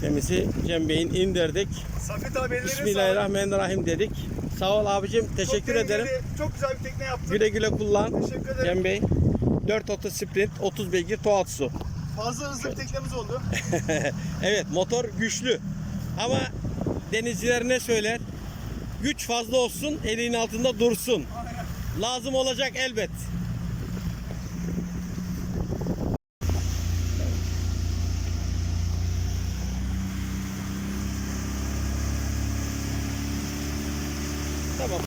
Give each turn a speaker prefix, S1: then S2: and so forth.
S1: Teknemizi Cem Bey'in indirdik.
S2: Safet abi ellerine.
S1: Bismillahirrahmanirrahim dedik. Sağ ol abicim. Teşekkür
S2: Çok
S1: ederim.
S2: tehlikeli, Çok güzel bir tekne yaptın.
S1: Güle güle kullan.
S2: Teşekkür ederim.
S1: Cem Bey. 4 otu sprint 30 beygir Tohatsu.
S2: Fazla hızlı bir teknemiz oldu.
S1: Evet motor güçlü. Ama denizciler ne söyler? Güç fazla olsun elin altında dursun. Lazım olacak elbet.